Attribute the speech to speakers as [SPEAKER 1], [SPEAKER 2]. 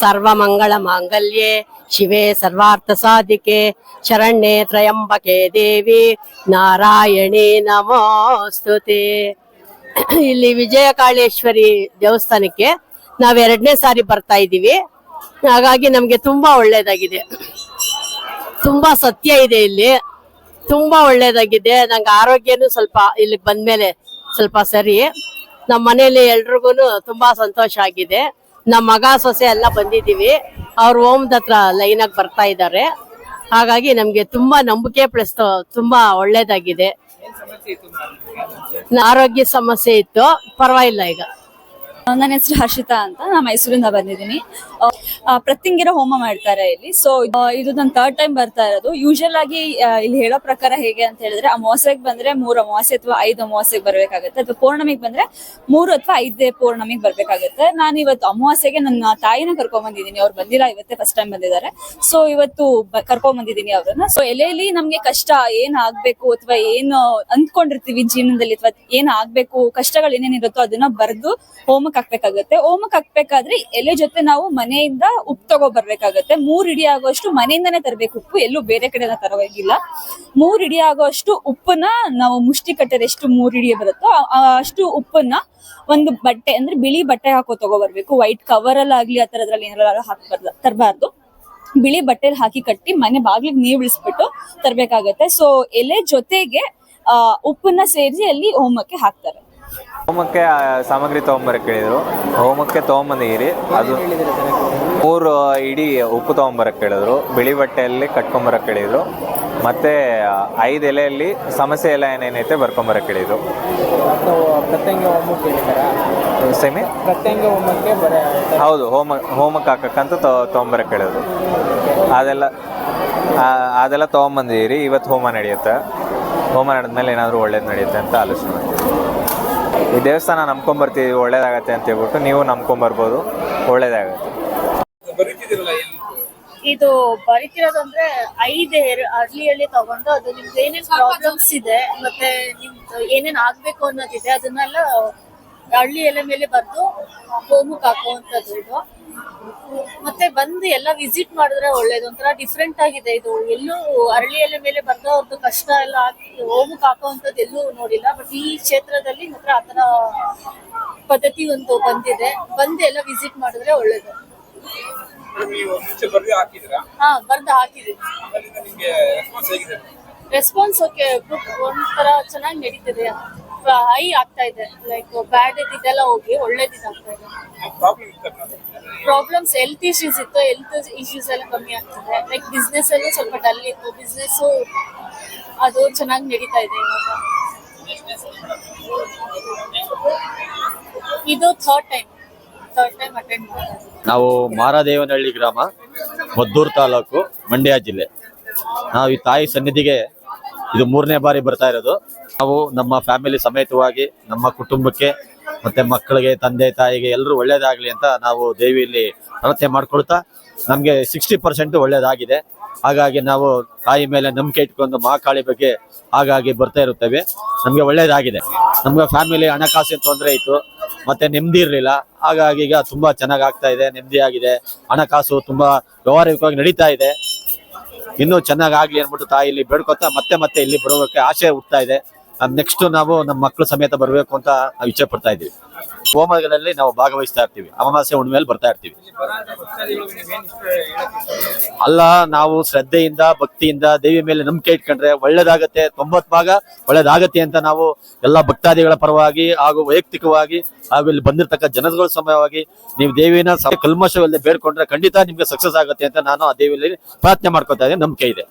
[SPEAKER 1] ಸರ್ವಮಂಗಳ ಮಾಂಗಲ್ಯೇ, ಶಿವೆ ಸರ್ವಾರ್ಥ ಸಾಧಿಕೆ, ಶರಣ್ಯೆ ತ್ರಯಂಬಕೆ ದೇವಿ, ನಾರಾಯಣಿ ನಮೋಸ್ತುತಿ. ಇಲ್ಲಿ ವಿಜಯ ಕಾಳೇಶ್ವರಿ ದೇವಸ್ಥಾನಕ್ಕೆ ನಾವ್ ಎರಡನೇ ಸಾರಿ ಬರ್ತಾ ಇದ್ದೀವಿ. ಹಾಗಾಗಿ ನಮಗೆ ತುಂಬಾ ಒಳ್ಳೇದಾಗಿದೆ. ತುಂಬಾ ಸತ್ಯ ಇದೆ ಇಲ್ಲಿ. ತುಂಬಾ ಒಳ್ಳೇದಾಗಿದೆ. ನಂಗೆ ಆರೋಗ್ಯನೂ ಸ್ವಲ್ಪ ಇಲ್ಲಿಗೆ ಬಂದ್ಮೇಲೆ ಸ್ವಲ್ಪ ಸರಿ. ನಮ್ಮ ಮನೆಯಲ್ಲಿ ಎಲ್ರಿಗೂ ತುಂಬಾ ಸಂತೋಷ ಆಗಿದೆ. ನಮ್ಮ ಮಗ ಸೊಸೆ ಎಲ್ಲ ಬಂದಿದ್ದೀವಿ. ಅವ್ರು ಓಮ್ದ ಹತ್ರ ಆಗಿ ಬರ್ತಾ ಇದ್ದಾರೆ. ಹಾಗಾಗಿ ನಮ್ಗೆ ತುಂಬಾ ನಂಬಿಕೆ ಪ್ಲಸ್ ತುಂಬಾ ಒಳ್ಳೇದಾಗಿದೆ. ಆರೋಗ್ಯ ಸಮಸ್ಯೆ ಇತ್ತು. ಪರವಾಗಿಲ್ಲ ಈಗ.
[SPEAKER 2] ನನ್ನ ಹೆಸರು ಹರ್ಷಿತಾ ಅಂತ, ನಾ ಮೈಸೂರಿಂದ ಬಂದಿದ್ದೀನಿ. ಪ್ರತಿಂಗಿರ ಹೋಮ ಮಾಡ್ತಾರೆ ಇಲ್ಲಿ. ಸೊ ಇದು ನನ್ನ ಥರ್ಡ್ ಟೈಮ್ ಬರ್ತಾ ಇರೋದು. ಯೂಶಲ್ ಆಗಿ ಇಲ್ಲಿ ಹೇಳೋ ಪ್ರಕಾರ ಹೇಗೆ ಅಂತ ಹೇಳಿದ್ರೆ, ಅಮಾವಾಸ್ಯೆಗೆ ಬಂದ್ರೆ ಮೂರು ಅಮಾವಾಸ್ಯೆ ಅಥವಾ ಐದು ಅಮಾವಾಸ್ಯೆಗೆ ಬರ್ಬೇಕಾಗುತ್ತೆ. ಅಥವಾ ಪೌರ್ಣಮಿಗೆ ಬಂದ್ರೆ ಮೂರು ಅಥವಾ ಐದೇ ಪೌರ್ಣಮಿಗೆ ಬರ್ಬೇಕಾಗುತ್ತೆ. ನಾನು ಇವತ್ತು ಅಮಾವಾಸ್ಯೆಗೆ ನನ್ನ ತಾಯಿನ ಕರ್ಕೊಂಡ್ ಬಂದಿದ್ದೀನಿ. ಅವ್ರು ಬಂದಿಲ್ಲ ಇವತ್ತೇ ಫಸ್ಟ್ ಟೈಮ್ ಬಂದಿದ್ದಾರೆ. ಸೊ ಇವತ್ತು ಕರ್ಕೊಂಡ್ ಬಂದಿದ್ದೀನಿ ಅವ್ರನ್ನ. ಸೊ ಎಲೆಯಲ್ಲಿ ನಮ್ಗೆ ಕಷ್ಟ, ಏನ್ ಆಗ್ಬೇಕು ಅಥವಾ ಏನು ಅಂದ್ಕೊಂಡಿರ್ತೀವಿ ಜೀವನದಲ್ಲಿ ಅಥವಾ ಏನ್ ಆಗ್ಬೇಕು, ಕಷ್ಟಗಳು ಏನೇನಿರುತ್ತೋ ಅದನ್ನ ಬರ್ದು ಹೋಮಕ್ಕೆ ಹಾಕ್ಬೇಕಾಗತ್ತೆ. ಹೋಮಕ್ ಹಾಕ್ಬೇಕಾದ್ರೆ ಎಲೆ ಜೊತೆ ನಾವು ಮನೆಯಿಂದ ಉಪ್ಪು ತಗೋ ಬರ್ಬೇಕಾಗತ್ತೆ ಮೂರ್ ಇಡಿ ಆಗೋಷ್ಟು ಮನೆಯಿಂದಾನೇ ತರಬೇಕು ಉಪ್ಪು, ಎಲ್ಲೂ ಬೇರೆ ಕಡೆ ತರವಾಗಿಲ್ಲ ಮೂರ್ ಇಡಿ ಆಗೋಷ್ಟು ಉಪ್ಪನ್ನ ನಾವು ಮುಷ್ಟಿ ಕಟ್ಟರೆ ಎಷ್ಟು ಮೂರ್ ಇಡಿ ಬರುತ್ತೋ ಅಷ್ಟು ಉಪ್ಪನ್ನ ಒಂದು ಬಟ್ಟೆ, ಅಂದ್ರೆ ಬಿಳಿ ಬಟ್ಟೆ ಹಾಕೋ ತಗೋ ಬರ್ಬೇಕು ವೈಟ್ ಕವರ್ ಅಲ್ಲಿ ಅಲ್ಲಾಗ್ಲಿ ಆ ತರದ್ರಲ್ಲಿ ಏನಾದ್ರು ಹಾಕ್ಬಾರ್ದು, ತರಬಾರ್ದು. ಬಿಳಿ ಬಟ್ಟೆಲಿ ಹಾಕಿ ಕಟ್ಟಿ ಮನೆ ಬಾಗ್ಲಿಗೆ ನೀರು ಇಳಿಸ್ಬಿಟ್ಟು ತರ್ಬೇಕಾಗತ್ತೆ. ಸೊ ಎಲೆ ಜೊತೆಗೆ, ಆ, ಉಪ್ಪನ್ನ ಸೇರಿಸಿ ಅಲ್ಲಿ ಹೋಮಕ್ಕೆ ಹಾಕ್ತಾರೆ.
[SPEAKER 3] ಹೋಮಕ್ಕೆ ಸಾಮಗ್ರಿ ತೊಗೊಂಬರಕ್ಕೆ ಹೇಳಿದ್ರು ಹೋಮಕ್ಕೆ ತೊಗೊಂಬಂದಿರಿ ಅದು ಮೂರು ಇಡೀ ಉಪ್ಪು ತೊಗೊಂಬರಕ್ಕೆ ಹೇಳಿದ್ರು ಬಿಳಿ ಬಟ್ಟೆಯಲ್ಲಿ ಕಟ್ಕೊಂಬರಕ್ಕೆ ಹೇಳಿದ್ರು ಮತ್ತೆ ಐದು ಎಲೆಯಲ್ಲಿ ಸಮಸ್ಯೆ ಎಲ್ಲ ಏನೇನೈತೆ ಬರ್ಕೊಂಬರಕ್ಕೆ ಹೇಳಿದ್ರು ಸೆಮಿ? ಹೌದು, ಹೋಮ, ಹೋಮಕ್ಕೆ ಹಾಕಕ್ಕಂತ ತೊಗೊಂಬರಕ್ಕೆ ಹೇಳಿದ್ರು ಅದೆಲ್ಲ ಅದೆಲ್ಲ ತೊಗೊಂಬಂದಿರಿ ಇವತ್ತು ಹೋಮ ನಡೆಯುತ್ತೆ? ಹೋಮ ನಡೆದ್ಮೇಲೆ ಏನಾದರೂ ಒಳ್ಳೇದು ನಡೆಯುತ್ತೆ ಅಂತ ಆಲೋಚನೆ ಮಾಡಿದ್ವಿ. ಈ ದೇವಸ್ಥಾನ ನಂಬ್ಕೊಂಬರ್ತೀವಿ ಒಳ್ಳೇದಾಗತ್ತೆ ಅಂತ ಹೇಳ್ಬಿಟ್ಟು ನೀವು ನಂಬ್ಕೊಂಬರ್ಬೋದು ಒಳ್ಳೇದಾಗತ್ತೆ.
[SPEAKER 4] ಇದು ಬರಿತಿರೋದಂದ್ರೆ ಐದು ಅರ್ಲಿಯಲ್ಲಿ ತಗೊಂಡು ಅದು ನಿಮ್ದು ಏನೇನ್ ಪ್ರಾಬ್ಲಮ್ಸ್ ಇದೆ ಮತ್ತೆ ನಿಮ್ದು ಏನೇನ್ ಆಗ್ಬೇಕು ಅನ್ನೋದಿದೆ ಅದನ್ನೆಲ್ಲ ಹಳ್ಳಿ ಎಲೆ ಮೇಲೆ ಬರ್ದು ಹೋಮಕ್ಕೆ ಹಾಕುವಂಥದ್ದು ಇದು. ಮತ್ತೆ ಬಂದು ಎಲ್ಲ ವಿಸಿಟ್ ಮಾಡಿದ್ರೆ ಒಳ್ಳೇದು. ಒಂಥರ ಡಿಫ್ರೆಂಟ್ ಆಗಿದೆ ಇದು. ಎಲ್ಲೂ ಅರಳಿ ಎಲೆ ಮೇಲೆ ಬಂದವ್ರದ್ದು ಕಷ್ಟ ಎಲ್ಲ ಹಾಕಿ ಹೋಮಕ್ಕೆ ಹಾಕುವಂಥದ್ದು ಎಲ್ಲೂ ನೋಡಿಲ್ಲ. ಬಟ್ ಈ ಕ್ಷೇತ್ರದಲ್ಲಿ ಮಾತ್ರ ಆತರ ಪದ್ಧತಿ ಒಂದು ಬಂದಿದೆ. ಬಂದು ಎಲ್ಲ ವಿಸಿಟ್ ಮಾಡಿದ್ರೆ ಒಳ್ಳೇದು. ಹಾ ಬರ್ದು ಹಾಕಿದೀವಿ
[SPEAKER 5] ರೆಸ್ಪಾನ್ಸ್
[SPEAKER 4] ಓಕೆ ಓಕೆ ಒಂಥರ ಚೆನ್ನಾಗಿ ನಡೀತಿದೆ. ಹೈ ಆಗ್ತಾ ಇದೆ. ಲೈಕ್ ಬ್ಯಾಡ್ ಇದೆಲ್ಲ ಹೋಗಿ ಒಳ್ಳೇದಿದಾಗ್ತಾ ಇದೆ. ಪ್ರಾಬ್ಲಮ್ಸ್ ಹೆಲ್ತ್ ಇಶ್ಯೂಸ್ ಇತ್ತು ಹೆಲ್ತ್ ಇಶ್ಯೂಸ್ ಎಲ್ಲ ಕಮ್ಮಿ ಆಗ್ತಿದೆ. ಲೈಕ್ ಬಿಸ್ನೆಸ್ ಅಲ್ಲೂ ಸ್ವಲ್ಪ ಡಲ್ ಇತ್ತು. ಬಿಸ್ನೆಸ್ ಅದು ಚೆನ್ನಾಗಿ ನಡೀತಾ ಇದೆ ಇವಾಗ. ಇದು ಥರ್ಡ್ ಟೈಮ್
[SPEAKER 6] ನಾವು ಮಾರಾದೇವನಹಳ್ಳಿ ಗ್ರಾಮ ಮದ್ದೂರು ತಾಲೂಕು, ಮಂಡ್ಯ ಜಿಲ್ಲೆ. ನಾವು ಈ ತಾಯಿ ಸನ್ನಿಧಿಗೆ ಇದು ಮೂರನೇ ಬಾರಿ ಬರ್ತಾ ಇರೋದು. ನಾವು ನಮ್ಮ ಫ್ಯಾಮಿಲಿ ಸಮೇತವಾಗಿ ನಮ್ಮ ಕುಟುಂಬಕ್ಕೆ ಮತ್ತೆ ಮಕ್ಕಳಿಗೆ, ತಂದೆ, ತಾಯಿಗೆ ಎಲ್ಲರೂ ಒಳ್ಳೇದಾಗ್ಲಿ ಅಂತ ನಾವು ದೇವಿಯಲ್ಲಿ ಪ್ರಾರ್ಥನೆ ಮಾಡ್ಕೊಳ್ತಾ ನಮಗೆ ಸಿಕ್ಸ್ಟಿ ಪರ್ಸೆಂಟ್ ಒಳ್ಳೇದಾಗಿದೆ. ಹಾಗಾಗಿ ನಾವು ತಾಯಿ ಮೇಲೆ ನಂಬಿಕೆ ಇಟ್ಕೊಂಡು ಮಹಾಕಾಳಿ ಬಗ್ಗೆ ಹಾಗಾಗಿ ಬರ್ತಾ ಇರುತ್ತೇವೆ. ನಮಗೆ ಒಳ್ಳೇದಾಗಿದೆ. ನಮ್ಗೆ ಫ್ಯಾಮಿಲಿ ಹಣಕಾಸಿನ ತೊಂದರೆ ಇತ್ತು. ಮತ್ತೆ ನೆಮ್ಮದಿ ಇರಲಿಲ್ಲ. ಹಾಗಾಗಿ ಈಗ ತುಂಬಾ ಚೆನ್ನಾಗಿ ಆಗ್ತಾ ಇದೆ, ನೆಮ್ಮದಿ ಆಗಿದೆ. ಹಣಕಾಸು ತುಂಬಾ ವ್ಯವಹಾರಿಕವಾಗಿ ನಡೀತಾ ಇದೆ. ಇನ್ನೂ ಚೆನ್ನಾಗಿ ಆಗ್ಲಿ ಅನ್ಬಿಟ್ಟು ತಾಯಿ ಇಲ್ಲಿ ಬೇಡ್ಕೊತಾ ಮತ್ತೆ ಮತ್ತೆ ಇಲ್ಲಿ ಬರೋಕೆ ಆಸೆ ಹುಟ್ಟತಾ ಇದೆ. ನೆಕ್ಸ್ಟ್ ನಾವು ನಮ್ಮ ಮಕ್ಕಳು ಸಮೇತ ಬರಬೇಕು ಅಂತ ನಾವು ಇಚ್ಛೆ ಪಡ್ತಾ ಇದ್ದೀವಿ. ಹೋಮಗಳಲ್ಲಿ ನಾವು ಭಾಗವಹಿಸ್ತಾ ಇರ್ತೀವಿ. ಅಮಾವಾಸ್ಯೆ ಹುಣ್ಣಿಮೆಯಲ್ಲಿ ಬರ್ತಾ ಇರ್ತೀವಿ. ಅಲ್ಲ, ನಾವು ಶ್ರದ್ಧೆಯಿಂದ, ಭಕ್ತಿಯಿಂದ ದೇವಿ ಮೇಲೆ ನಂಬಿಕೆ ಇಟ್ಕೊಂಡ್ರೆ ಒಳ್ಳೇದಾಗತ್ತೆ ತೊಂಬತ್ ಭಾಗ ಒಳ್ಳೇದಾಗತ್ತೆ ಅಂತ ನಾವು ಎಲ್ಲಾ ಭಕ್ತಾದಿಗಳ ಪರವಾಗಿ ಹಾಗೂ ವೈಯಕ್ತಿಕವಾಗಿ ಹಾಗೂ ಇಲ್ಲಿ ಬಂದಿರತಕ್ಕ ಜನಗಳ ಸಮಯವಾಗಿ ನೀವು ದೇವಿನ ಕಲ್ಮಶವಲ್ಲೇ ಬೇಡ್ಕೊಂಡ್ರೆ ಖಂಡಿತ ನಿಮ್ಗೆ ಸಕ್ಸಸ್ ಆಗುತ್ತೆ ಅಂತ ನಾನು ಆ ದೇವಿಯಲ್ಲಿ ಪ್ರಾರ್ಥನೆ ಮಾಡ್ಕೊತಾ ಇದ್ದೀನಿ. ನಂಬಿಕೆ ಇದೆ.